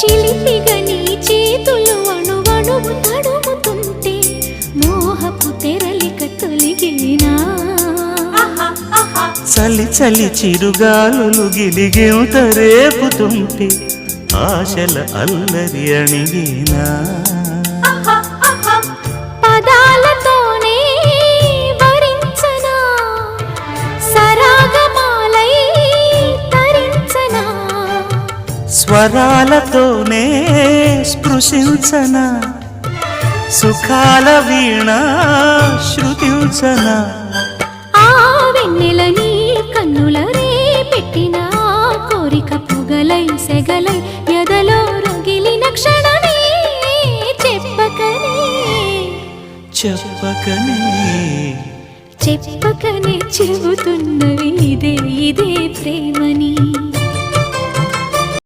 చిలిపిగా నీ చేతులు అణువణువు తడుముతుంటే మోహపు తెరలిక తొలిగినా చలి చలి చిరుగాలులు గిలిగింత రేపుతుంటే ఆశల అల్లరి అణిగినా. స్వరాలతోనే స్పృశించన? సుఖాల వీణ శృతించనా? ఆ వెన్నెల నీ కన్నుల రే పెట్టిన కోరిక పొగలై సెగలై ఎదలో రగిలిన క్షణమే చెప్పకనే. చెప్పకనే. చెప్పకనే చెబుతున్నవి ఇదే.